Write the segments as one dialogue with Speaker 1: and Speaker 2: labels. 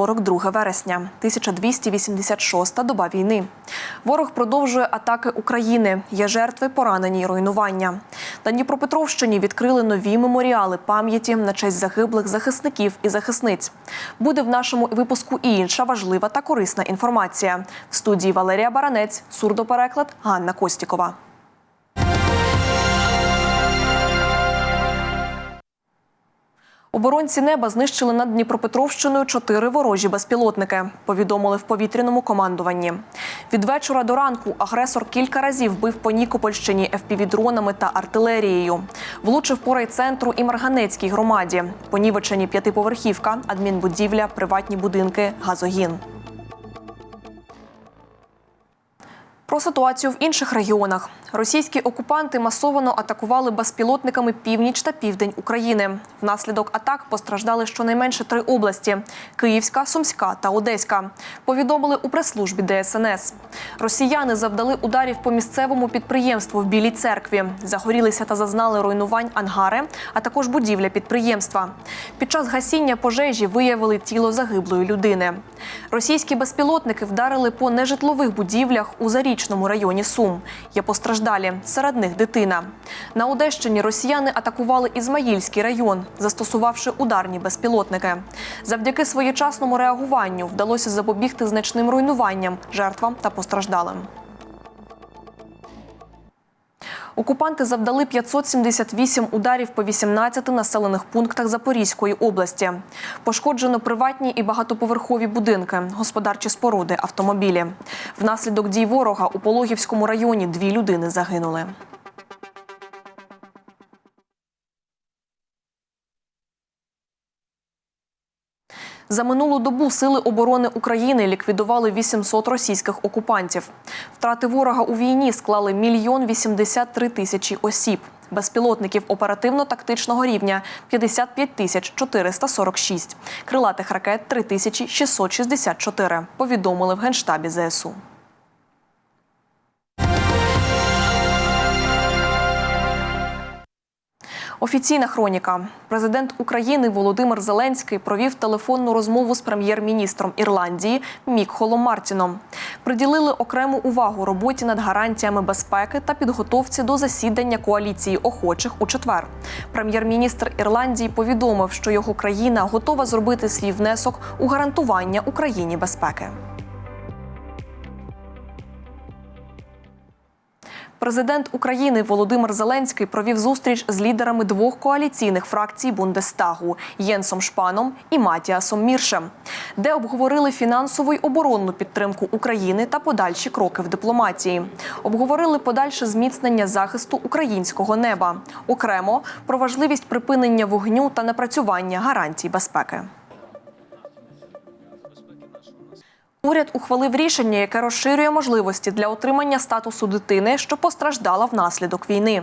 Speaker 1: вівторок, 2 вересня, 1286 доба війни. Ворог продовжує атаки України. Є жертви, поранені руйнування. На Дніпропетровщині відкрили нові меморіали пам'яті на честь загиблих захисників і захисниць. Буде в нашому випуску і інша важлива та корисна інформація. В студії Валерія Баранець, сурдопереклад Ганна Костікова. Оборонці неба знищили над Дніпропетровщиною чотири ворожі безпілотники. Повідомили в повітряному командуванні. Від вечора до ранку агресор кілька разів бив по Нікопольщині ФПВ-дронами та артилерією. Влучив по райцентру і Марганецькій громаді. Понівечені п'ятиповерхівка, адмінбудівля, приватні будинки, газогін. Про ситуацію в інших регіонах. Російські окупанти масово атакували безпілотниками північ та південь України. Внаслідок атак постраждали щонайменше три області: Київська, Сумська та Одеська. Повідомили у прес-службі ДСНС. Росіяни завдали ударів по місцевому підприємству в Білій церкві. Загорілися та зазнали руйнувань ангари, а також будівля підприємства. Під час гасіння пожежі виявили тіло загиблої людини. Російські безпілотники вдарили по нежитлових будівлях у Зарічному районі Сум. Є постраждалі, серед них дитина. На Одещині росіяни атакували Ізмаїльський район, застосувавши ударні безпілотники. Завдяки своєчасному реагуванню вдалося запобігти значним руйнуванням, жертвам та постраждалим. Окупанти завдали 578 ударів по 18 населених пунктах Запорізької області. Пошкоджено приватні і багатоповерхові будинки, господарчі споруди, автомобілі. Внаслідок дій ворога у Пологівському районі дві людини загинули. За минулу добу сили оборони України ліквідували 800 російських окупантів. Втрати ворога у війні склали мільйон 83 тисячі осіб. Безпілотників оперативно-тактичного рівня 55 тисяч 446. Крилатих ракет 3664, повідомили в Генштабі ЗСУ. Офіційна хроніка. Президент України Володимир Зеленський провів телефонну розмову з прем'єр-міністром Ірландії Мікхолом Мартіном. Приділили окрему увагу роботі над гарантіями безпеки та підготовці до засідання коаліції охочих у четвер. Прем'єр-міністр Ірландії повідомив, що його країна готова зробити свій внесок у гарантування Україні безпеки. Президент України Володимир Зеленський провів зустріч з лідерами двох коаліційних фракцій Бундестагу Єнсом Шпаном і Матіасом Міршем, де обговорили фінансову й оборонну підтримку України та подальші кроки в дипломатії. Обговорили подальше зміцнення захисту українського неба, окремо про важливість припинення вогню та напрацювання гарантій безпеки. Уряд ухвалив рішення, яке розширює можливості для отримання статусу дитини, що постраждала внаслідок війни.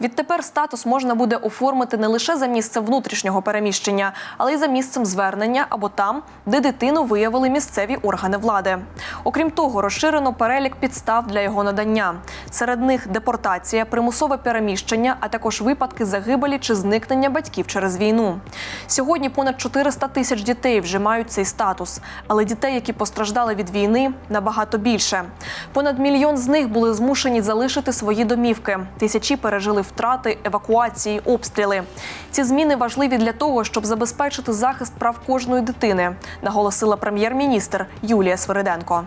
Speaker 1: Відтепер статус можна буде оформити не лише за місцем внутрішнього переміщення, але й за місцем звернення або там, де дитину виявили місцеві органи влади. Окрім того, розширено перелік підстав для його надання. Серед них депортація, примусове переміщення, а також випадки загибелі чи зникнення батьків через війну. Сьогодні понад 400 тисяч дітей вже мають цей статус, але дітей, які постраждали від війни, набагато більше. Понад мільйон з них були змушені залишити свої домівки. Тисячі пережили втрати, евакуації, обстріли. Ці зміни важливі для того, щоб забезпечити захист прав кожної дитини, наголосила прем'єр-міністр Юлія Свириденко.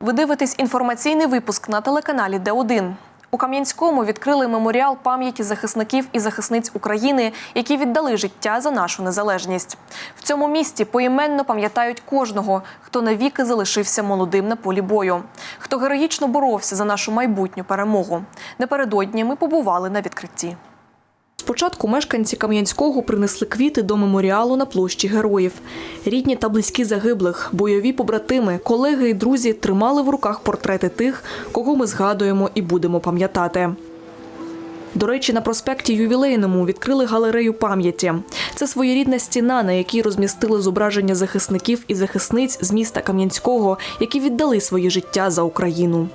Speaker 1: Ви дивитесь інформаційний випуск на телеканалі Д1. У Кам'янському відкрили меморіал пам'яті захисників і захисниць України, які віддали життя за нашу незалежність. В цьому місті поіменно пам'ятають кожного, хто навіки залишився молодим на полі бою, хто героїчно боровся за нашу майбутню перемогу. Напередодні ми побували на відкритті. Спочатку мешканці Кам'янського принесли квіти до меморіалу на площі героїв. Рідні та близькі загиблих, бойові побратими, колеги і друзі тримали в руках портрети тих, кого ми згадуємо і будемо пам'ятати. До речі, на проспекті Ювілейному відкрили галерею пам'яті. Це своєрідна стіна, на якій розмістили зображення захисників і захисниць з міста Кам'янського, які віддали своє життя за Україну.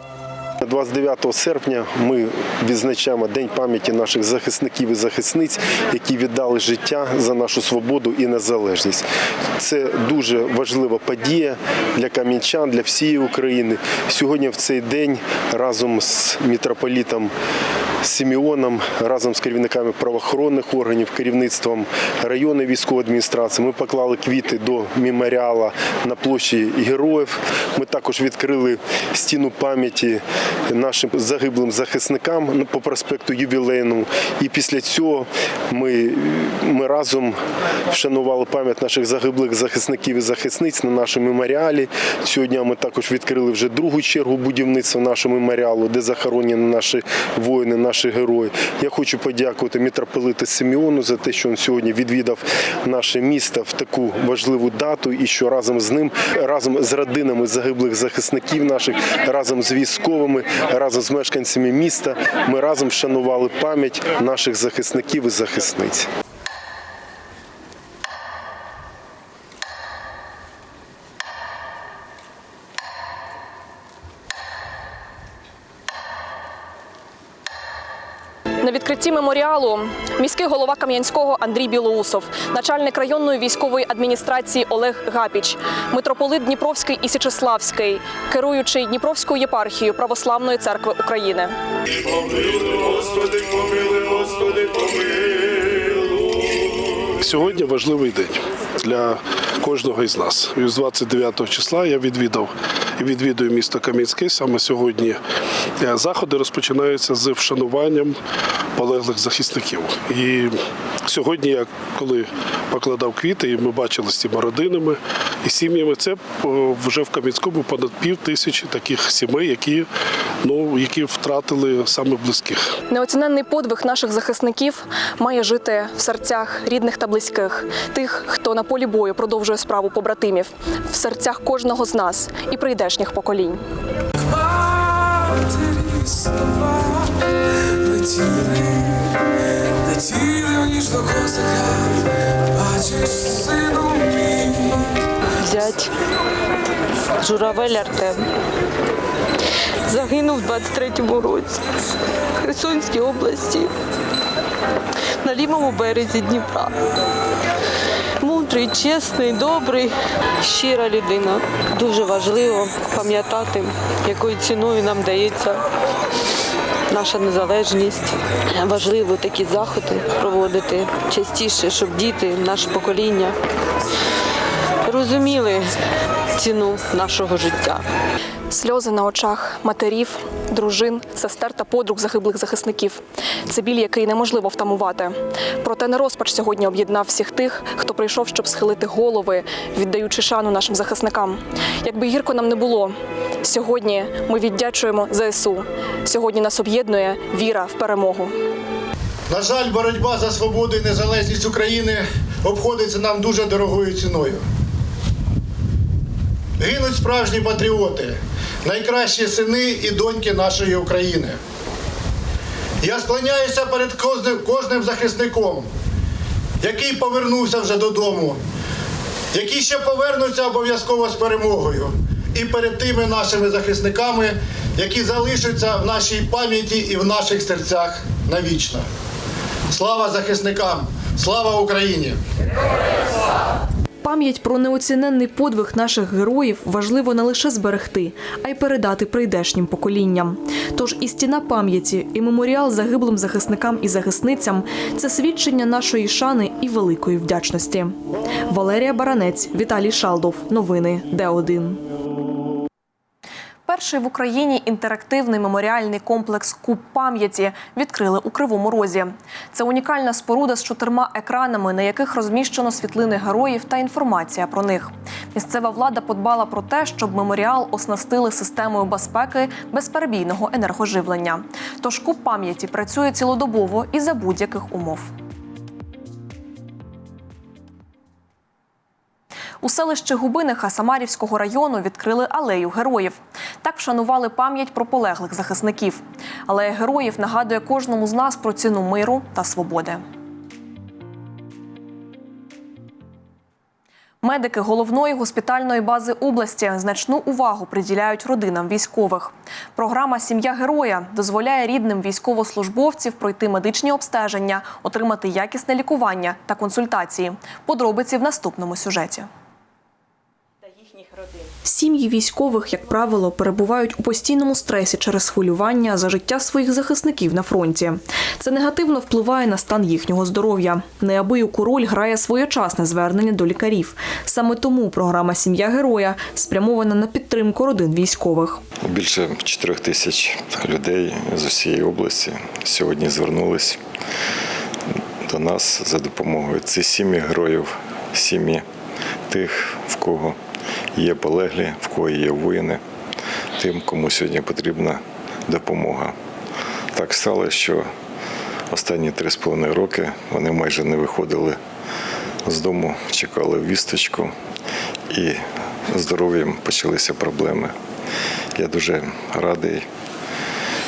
Speaker 2: 29 серпня ми відзначаємо День пам'яті наших захисників і захисниць, які віддали життя за нашу свободу і незалежність. Це дуже важлива подія для кам'янчан, для всієї України. Сьогодні в цей день разом з мітрополітом Сіміоном, разом з керівниками правоохоронних органів, керівництвом районної військової адміністрації, ми поклали квіти до меморіала на площі героїв. Ми також відкрили стіну пам'яті нашим загиблим захисникам ну, по проспекту Ювілейному. І після цього ми, ми разом вшанували пам'ять наших загиблих захисників і захисниць на нашому меморіалі. Сьогодні ми також відкрили вже другу чергу будівництва нашого меморіалу, де захоронені наші воїни, наші герої. Я хочу подякувати митрополиту Симеону за те, що він сьогодні відвідав наше місто в таку важливу дату, і що разом з ним, разом з родинами загиблих захисників наших, разом з військовими, разом з мешканцями міста, ми разом вшанували пам'ять наших захисників і захисниць.
Speaker 1: На відкритті меморіалу міський голова Кам'янського Андрій Білоусов, начальник районної військової адміністрації Олег Гапіч, митрополит Дніпровський і Січеславський, керуючий Дніпровською єпархією Православної церкви України.
Speaker 3: Господи, помилуй, Господи, помилуй.
Speaker 4: Сьогодні важливий день для кожного із нас. І з 29 числа я відвідав і відвідую місто Кам'янське. Саме сьогодні е, заходи розпочинаються з вшануванням полеглих захисників. І сьогодні я коли покладав квіти, і ми бачили з цими родинами і сім'ями, це вже в Кам'янському понад пів тисячі таких сімей, які, ну, які втратили саме близьких.
Speaker 1: Неоціненний подвиг наших захисників має жити в серцях рідних та близьких, тих, хто на полі бою продовжує справу побратимів, в серцях кожного з нас і прийдешніх поколінь.
Speaker 5: Летіли, летіли у ніжного козака, бачиш, сину мій.
Speaker 6: зять Журавель Артем. Загинув у 23-му році в Херсонській області на лівому березі Дніпра. Мудрий, чесний, добрий, щира людина. Дуже важливо пам'ятати, якою ціною нам дається наша незалежність. Важливо такі заходи проводити частіше, щоб діти, наше покоління розуміли ціну нашого життя.
Speaker 1: Сльози на очах матерів, дружин, сестер та подруг загиблих захисників. Це біль, який неможливо втамувати. Проте не розпач сьогодні об'єднав всіх тих, хто прийшов, щоб схилити голови, віддаючи шану нашим захисникам. Якби гірко нам не було, сьогодні ми віддячуємо ЗСУ. Сьогодні нас об'єднує віра в перемогу.
Speaker 7: На жаль, боротьба за свободу і незалежність України обходиться нам дуже дорогою ціною. Гинуть справжні патріоти, найкращі сини і доньки нашої України. Я склоняюся перед кожним, захисником, який повернувся вже додому, які ще повернуться обов'язково з перемогою, і перед тими нашими захисниками, які залишаться в нашій пам'яті і в наших серцях навічно. Слава захисникам! Слава Україні!
Speaker 1: Пам'ять про неоціненний подвиг наших героїв важливо не лише зберегти, а й передати прийдешнім поколінням. Тож і стіна пам'яті, і меморіал загиблим захисникам і захисницям це свідчення нашої шани і великої вдячності. Валерія Баранець, Віталій Шалдов. Новини Д1. Перший в Україні інтерактивний меморіальний комплекс Куб пам'яті відкрили у Кривому Розі. Це унікальна споруда з чотирма екранами, на яких розміщено світлини героїв та інформація про них. Місцева влада подбала про те, щоб меморіал оснастили системою безпеки безперебійного енергоживлення. Тож куб пам'яті працює цілодобово і за будь-яких умов. У селищі Губиниха Самарівського району відкрили алею героїв. Так вшанували пам'ять про полеглих захисників. Алея героїв нагадує кожному з нас про ціну миру та свободи. Медики головної госпітальної бази області значну увагу приділяють родинам військових. Програма Сім'я героя дозволяє рідним військовослужбовців пройти медичні обстеження, отримати якісне лікування та консультації. Подробиці в наступному сюжеті. Сім'ї військових, як правило, перебувають у постійному стресі через хвилювання за життя своїх захисників на фронті. Це негативно впливає на стан їхнього здоров'я. Неабияку роль грає своєчасне звернення до лікарів. Саме тому програма Сім'я героя спрямована на підтримку родин військових.
Speaker 8: Більше 4 тисяч людей з усієї області сьогодні звернулись до нас за допомогою. Це сім'ї героїв, сім'ї тих, в кого є полеглі, в кого є воїни, тим, кому сьогодні потрібна допомога. Так стало, що останні 3,5 роки вони майже не виходили з дому, чекали вісточку і здоров'ям почалися проблеми. Я дуже радий,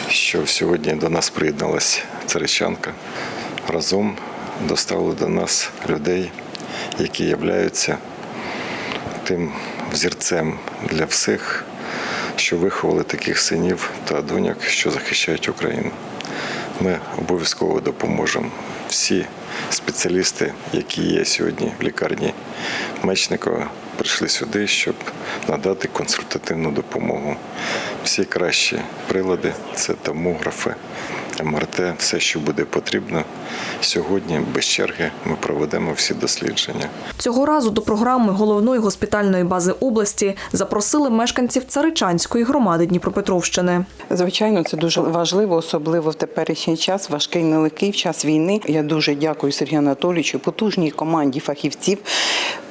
Speaker 8: що сьогодні до нас приєдналась царичанка. Разом доставили до нас людей, які являються тим взірцем для всіх, що виховали таких синів та доньок, що захищають Україну. Ми обов'язково допоможемо. Всі спеціалісти, які є сьогодні в лікарні Мечникова, прийшли сюди, щоб надати консультативну допомогу. Всі кращі прилади це томографи, МРТ, все, що буде потрібно. Сьогодні без черги ми проведемо всі дослідження.
Speaker 1: Цього разу до програми головної госпітальної бази області запросили мешканців Царичанської громади Дніпропетровщини.
Speaker 9: Звичайно, це дуже важливо, особливо в теперішній час, важкий нелегкий в час війни. Я дуже дякую Сергію Анатолійовичу, потужній команді фахівців.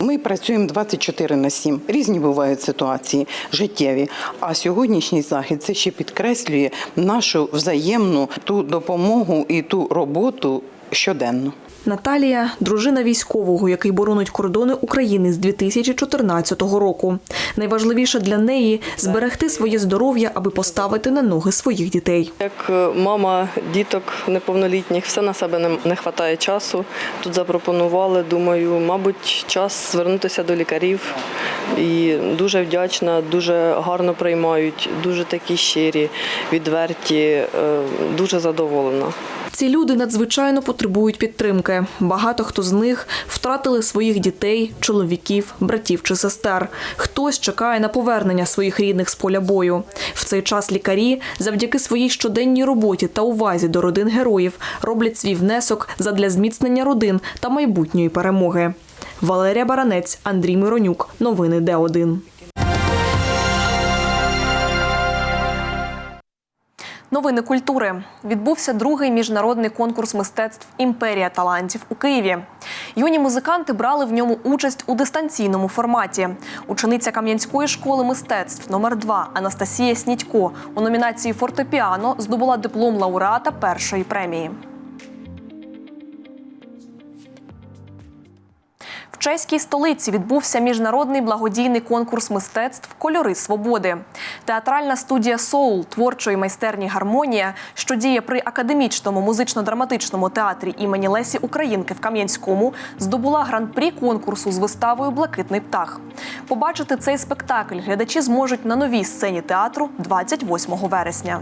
Speaker 9: Ми працюємо 24 на 7. Різні бувають ситуації життєві. А сьогоднішній захід це ще підкреслює нашу взаємну ту допомогу і ту роботу щоденно.
Speaker 1: Наталія дружина військового, який боронить кордони України з 2014 року. Найважливіше для неї зберегти своє здоров'я, аби поставити на ноги своїх дітей.
Speaker 6: Як е, мама діток неповнолітніх, все на себе не, не вистачає часу. Тут запропонували, думаю, мабуть, час звернутися до лікарів. І дуже вдячна, дуже гарно приймають, дуже такі щирі, відверті, е, дуже задоволена.
Speaker 1: Ці люди надзвичайно потребують підтримки. Багато хто з них втратили своїх дітей, чоловіків, братів чи сестер. Хтось чекає на повернення своїх рідних з поля бою. В цей час лікарі, завдяки своїй щоденній роботі та увазі до родин героїв, роблять свій внесок задля зміцнення родин та майбутньої перемоги. Валерія Баранець, Андрій Миронюк. Новини Д1. Новини культури відбувся другий міжнародний конкурс мистецтв Імперія талантів у Києві. Юні музиканти брали в ньому участь у дистанційному форматі. Учениця Кам'янської школи мистецтв номер 2 Анастасія Снідько у номінації Фортепіано здобула диплом лауреата першої премії. Чеській столиці відбувся міжнародний благодійний конкурс мистецтв Кольори свободи. Театральна студія Соул творчої майстерні Гармонія, що діє при академічному музично-драматичному театрі імені Лесі Українки в Кам'янському, здобула гран-прі конкурсу з виставою Блакитний птах. Побачити цей спектакль глядачі зможуть на новій сцені театру 28 вересня.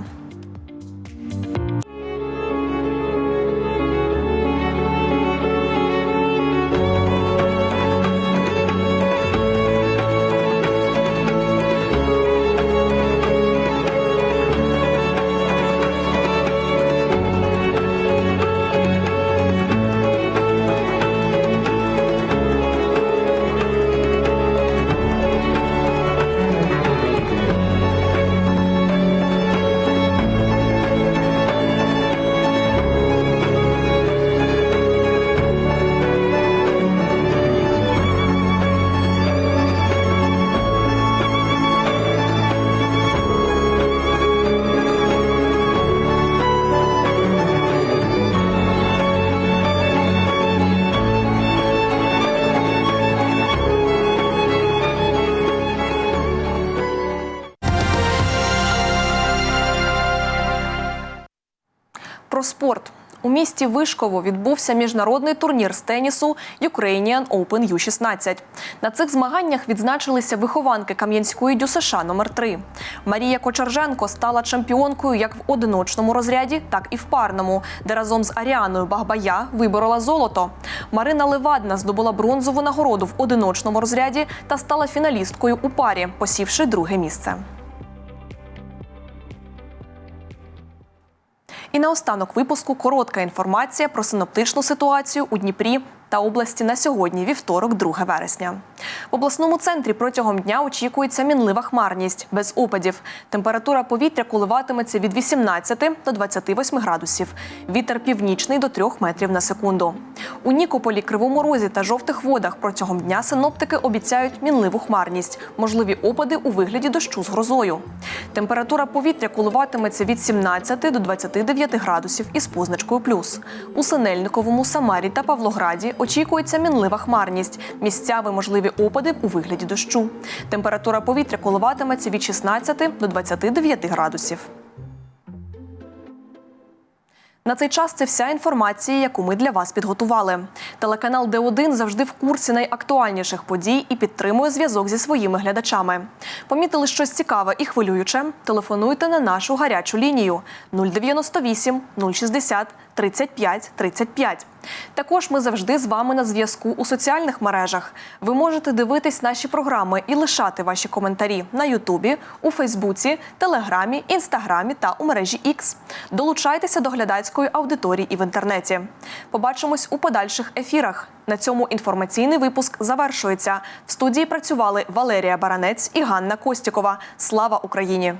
Speaker 1: Про спорт. У місті Вишково відбувся міжнародний турнір з тенісу Ukrainian Open U16. На цих змаганнях відзначилися вихованки Кам'янської ДЮСШ номер 3 Марія Кочерженко стала чемпіонкою як в одиночному розряді, так і в парному, де разом з Аріаною Багбая виборола золото. Марина Левадна здобула бронзову нагороду в одиночному розряді та стала фіналісткою у парі, посівши друге місце. І наостанок випуску коротка інформація про синоптичну ситуацію у Дніпрі та області на сьогодні, вівторок, 2 вересня. В обласному центрі протягом дня очікується мінлива хмарність без опадів. Температура повітря коливатиметься від 18 до 28 градусів. Вітер північний до 3 метрів на секунду. У Нікополі, Кривому Розі та жовтих водах протягом дня синоптики обіцяють мінливу хмарність, можливі опади у вигляді дощу з грозою. Температура повітря коливатиметься від 17 до 29 градусів із позначкою плюс. У Синельниковому, Самарі та Павлограді очікується мінлива хмарність. Місцяви можливі опади у вигляді дощу. Температура повітря коливатиметься від 16 до 29 градусів. На цей час це вся інформація, яку ми для вас підготували. Телеканал Д1 завжди в курсі найактуальніших подій і підтримує зв'язок зі своїми глядачами. Помітили щось цікаве і хвилююче? Телефонуйте на нашу гарячу лінію 098 060 35 35. Також ми завжди з вами на зв'язку у соціальних мережах. Ви можете дивитись наші програми і лишати ваші коментарі на Ютубі, у Фейсбуці, Телеграмі, Інстаграмі та у мережі X. Долучайтеся до глядацької аудиторії і в інтернеті. Побачимось у подальших ефірах. На цьому інформаційний випуск завершується. В студії працювали Валерія Баранець і Ганна Костікова. Слава Україні!